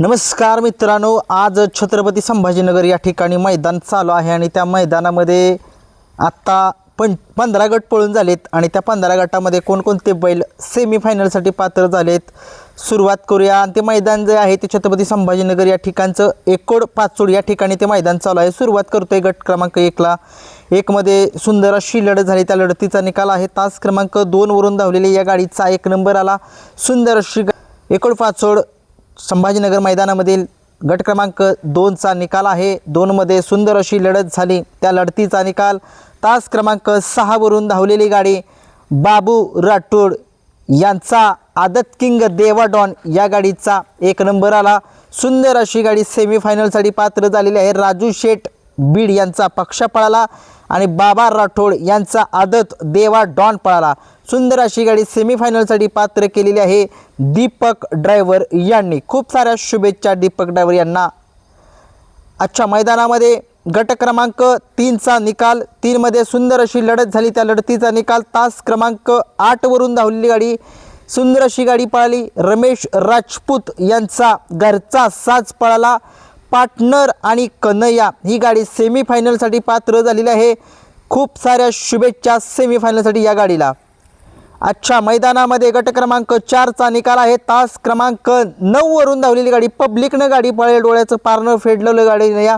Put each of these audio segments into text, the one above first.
नमस्कार मित्रांनो आज छत्रपती संभाजीनगर या ठिकाणी मैदान चालू आहे आणि त्या मैदानामध्ये आत्ता पण पंधरा गट पळून झालेत आणि त्या पंधरा गटामध्ये कोणकोणते बैल सेमीफायनलसाठी पात्र झालेत सुरुवात करूया. आणि ते मैदान जे आहे ते छत्रपती संभाजीनगर या ठिकाणचं एकोड पाचोड या ठिकाणी ते मैदान चालू आहे. सुरुवात करतोय गट क्रमांक एकला. एकमध्ये सुंदर अशी लढत झाली. त्या लढतीचा निकाल आहे. तास क्रमांक दोनवरून धावलेली या गाडीचा एक नंबर आला. सुंदर अशी एकोड पाचोड संभाजीनगर मैदानामधील गट क्रमांक दोनचा निकाल आहे. दोनमध्ये सुंदर अशी लढत झाली. त्या लढतीचा निकाल तास क्रमांक सहावरून धावलेली गाडी बाबू राठोड यांचा आदत किंग देवा डॉन या गाडीचा एक नंबर आला. सुंदर अशी गाडी सेमीफायनलसाठी पात्र झालेली आहे. राजू शेठ बीड यांचा पक्ष पळाला आणि बाबा राठोड यांचा आदत देवा डॉन पळाला. सुंदर अशी गाडी सेमीफायनलसाठी पात्र केलेली आहे. दीपक ड्रायव्हर यांनी खूप साऱ्या शुभेच्छा दीपक ड्रायव्हर यांना. आजच्या मैदानामध्ये गट क्रमांक तीनचा निकाल तीनमध्ये सुंदर अशी लढत झाली. त्या लढतीचा निकाल तास क्रमांक आठवरून धावलेली गाडी. सुंदर अशी गाडी पळाली. रमेश राजपूत यांचा घरचा साज पळाला. पार्टनर आणि कन्हैया ही गाडी सेमीफायनलसाठी पात्र झालेली आहे. खूप साऱ्या शुभेच्छा सेमीफायनलसाठी या गाडीला. आजच्या मैदानामध्ये गट क्रमांक चारचा निकाल आहे. तास क्रमांक नऊवरून धावलेली गाडी पब्लिकनं गाडी पळेल डोळ्याचं पारणं फेडलेलं गाडीनं या.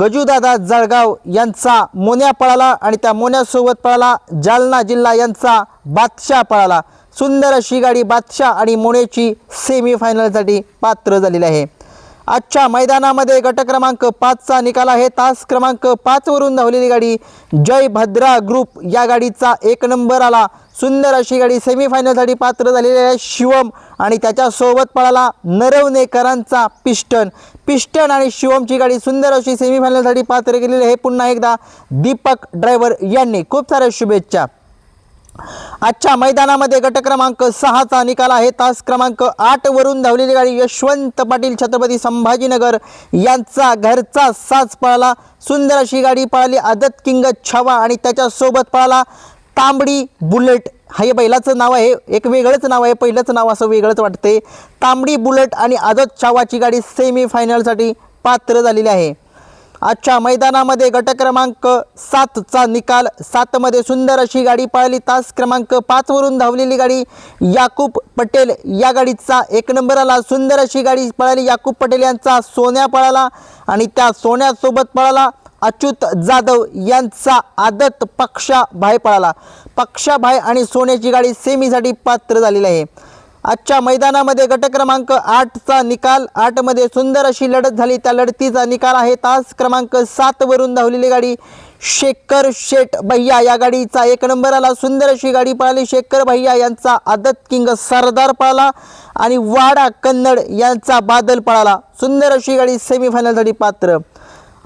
गजूदादा जळगाव यांचा मोन्या पळाला आणि त्या मोन्यासोबत पळाला जालना जिल्हा यांचा बादशाह पळाला. सुंदर अशी गाडी बादशाह आणि मोन्याची सेमीफायनलसाठी पात्र झालेली आहे. आजच्या मैदानामध्ये गट क्रमांक पाचचा निकाल आहे. तास क्रमांक पाचवरून धावलेली गाडी जय भद्रा ग्रुप. या गाडीचा एक नंबर आला. सुंदर अशी गाडी सेमीफायनलसाठी पात्र झालेली आहे शिवम आणि त्याच्यासोबत पळाला नरवणेकरांचा पिस्टन पिस्टन आणि शिवमची गाडी सुंदर अशी सेमीफायनलसाठी पात्र केलेली आहे. पुन्हा एकदा दीपक ड्रायव्हर यांनी खूप साऱ्या शुभेच्छा. आजच्या मैदानामध्ये गट क्रमांक सहाचा निकाल आहे. तास क्रमांक आठ वरून धावलेली गाडी यशवंत पाटील छत्रपती संभाजीनगर यांचा घरचा साज पळाला. सुंदर अशी गाडी पळाली. आदत किंग छावा आणि त्याच्यासोबत पळाला तांबडी बुलेट. हे बैलाचं नाव आहे. एक वेगळंच नाव आहे. पहिलंच नाव असं वेगळंच वाटते तांबडी बुलेट आणि आदत छावाची गाडी सेमीफायनलसाठी पात्र झालेली आहे. आजच्या मैदानामध्ये गट क्रमांक सातचा निकाल. सातमध्ये सुंदर अशी गाडी पळाली. तास क्रमांक पाचवरून धावलेली गाडी याकूब पटेल. या गाडीचा एक नंबर आला सुंदर अशी गाडी पळाली. याकूब पटेल यांचा सोन्या पळाला आणि त्या सोन्यासोबत पळाला अच्युत जाधव यांचा आदत पक्षाभाय पळाला. पक्षाभाय आणि सोन्याची गाडी सेमीसाठी पात्र झालेली आहे. आजच्या मैदानामध्ये गट क्रमांक आठचा निकाल आठमध्ये सुंदर अशी लढत झाली. त्या लढतीचा निकाल आहे. तास क्रमांक सातवरून धावलेली गाडी शेखर शेठ भैया. या गाडीचा एक नंबर आला. सुंदर अशी गाडी पळाली. शेखर भैया यांचा आदत किंग सरदार पळाला आणि वाडा कन्नड यांचा बादल पळाला. सुंदर अशी गाडी सेमीफायनलसाठी पात्र.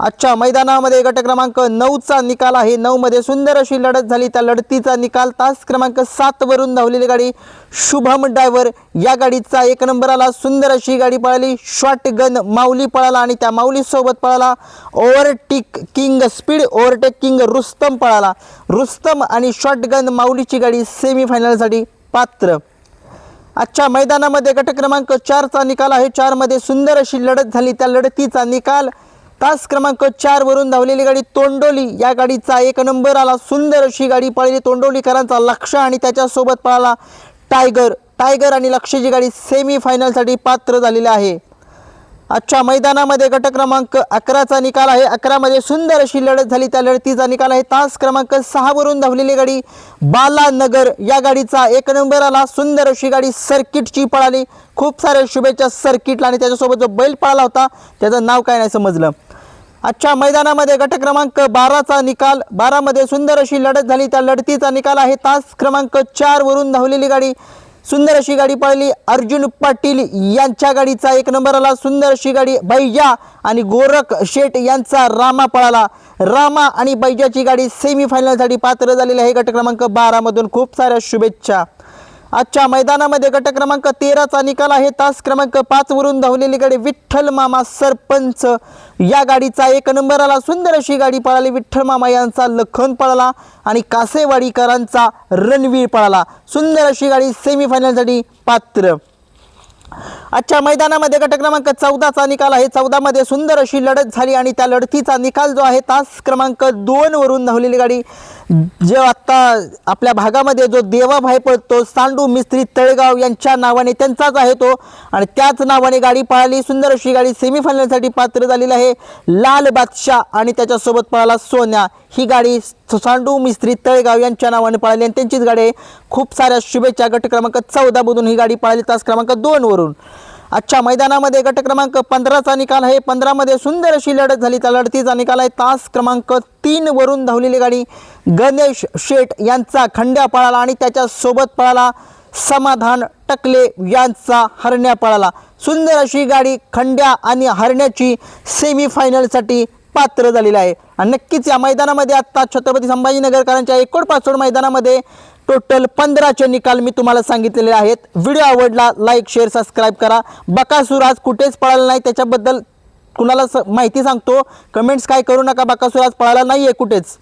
आजच्या मैदानामध्ये गट क्रमांक नऊचा निकाल आहे. नऊमध्ये सुंदर अशी लढत झाली. त्या लढतीचा निकाल तास क्रमांक सातवरून धावलेली गाडी शुभम डायव्हर. या गाडीचा एक नंबराला सुंदर अशी गाडी पळाली. शॉटगन माऊली पळाला आणि त्या माऊलीसोबत पळाला. Overtake king speed overtake king Rustam पळाला. रुस्तम आणि शॉटगन माऊलीची गाडी सेमीफायनलसाठी पात्र. आजच्या मैदानामध्ये गट क्रमांक चारचा निकाल आहे. चारमध्ये सुंदर अशी लढत झाली. त्या लढतीचा निकाल तास क्रमांक चार वरून धावलेली गाडी तोंडोली. या गाडीचा एक नंबर आला सुंदर अशी गाडी पळली. तोंडोलीकरांचा लक्ष आणि त्याच्यासोबत पळाला टायगर. टायगर आणि लक्षची गाडी सेमीफायनलसाठी पात्र झालेली आहे. आजच्या मैदानामध्ये गट क्रमांक अकराचा निकाल आहे. अकरामध्ये सुंदर अशी लढत झाली. त्या लढतीचा निकाल आहे. तास क्रमांक सहावरून धावलेली गाडी बालानगर. या गाडीचा एक नंबर आला. सुंदर अशी गाडी सर्किटची पळाली. खूप साऱ्या शुभेच्छा सर्किटला आणि त्याच्यासोबत जो बैल पळाला होता त्याचं नाव काय नाही समजलं. आजच्या मैदानामध्ये गट क्रमांक बाराचा निकाल बारामध्ये सुंदर अशी लढत झाली. त्या लढतीचा निकाल आहे. तास क्रमांक चार वरून धावलेली गाडी सुंदर अशी गाडी पळली. अर्जुन पाटील यांच्या गाडीचा एक नंबर आला. सुंदर अशी गाडी बैजा आणि गोरख शेठ यांचा रामा पळाला. रामा आणि बैजाची गाडी सेमीफायनलसाठी पात्र झालेली आहे. गट क्रमांक बारामधून खूप साऱ्या शुभेच्छा. आजच्या मैदानामध्ये गट क्रमांक तेराचा निकाल आहे. तास क्रमांक पाच वरून धावलेली गाडी विठ्ठल मामा सरपंच. या गाडीचा एक नंबर आला. सुंदर अशी गाडी पळाली. विठ्ठल मामा यांचा लखन पळाला आणि कासेवाडीकरांचा रणवीर पळाला. सुंदर अशी गाडी सेमीफायनलसाठी पात्र. आजच्या मैदानामध्ये गट क्रमांक चौदाचा निकाल आहे. चौदामध्ये सुंदर अशी लढत झाली आणि त्या लढतीचा निकाल जो आहे तास क्रमांक दोन वरून धावलेली गाडी जे आत्ता आपल्या भागामध्ये जो देवाभाई पळतो सांडू मिस्त्री तळेगाव यांच्या नावाने त्यांचाच आहे तो. आणि त्याच नावाने गाडी पळाली. सुंदर अशी गाडी सेमीफायनलसाठी पात्र झालेली आहे. लाल बादशाह आणि त्याच्यासोबत पळाला सोन्या. ही गाडी सांडू मिस्त्री तळेगाव यांच्या नावाने पळाली आणि त्यांचीच गाडी आहे खूप साऱ्या शुभेच्छा गट क्रमांक चौदामधून ही गाडी पळाली. तास क्रमांक दोनवरून अच्छा मैदानामध्ये गट क्रमांक पंधराचा निकाल आहे. पंधरामध्ये सुंदर अशी लढत झाली. त्या लढतीचा निकाल आहे. तास क्रमांक तीनवरून धावलेली गाडी गणेश शेठ यांचा खंड्या पळाला आणि त्याच्यासोबत पळाला समाधान टकले यांचा हरण्या पळाला. सुंदर अशी गाडी खंड्या आणि हरण्याची सेमीफायनलसाठी पात्र झालेलं आहे. आणि नक्कीच या मैदानामध्ये आत्ता छत्रपती संभाजीनगरकरांच्या एकूण पाचोड मैदानामध्ये टोटल पंधराचे निकाल मी तुम्हाला सांगितलेले आहेत. व्हिडिओ आवडला लाईक शेअर सबस्क्राईब करा. बकासूर आज कुठेच पळाला नाही त्याच्याबद्दल कुणाला स माहिती सांगतो. कमेंट्स काय करू नका बकासूर आज पळाला नाही आहे कुठेच.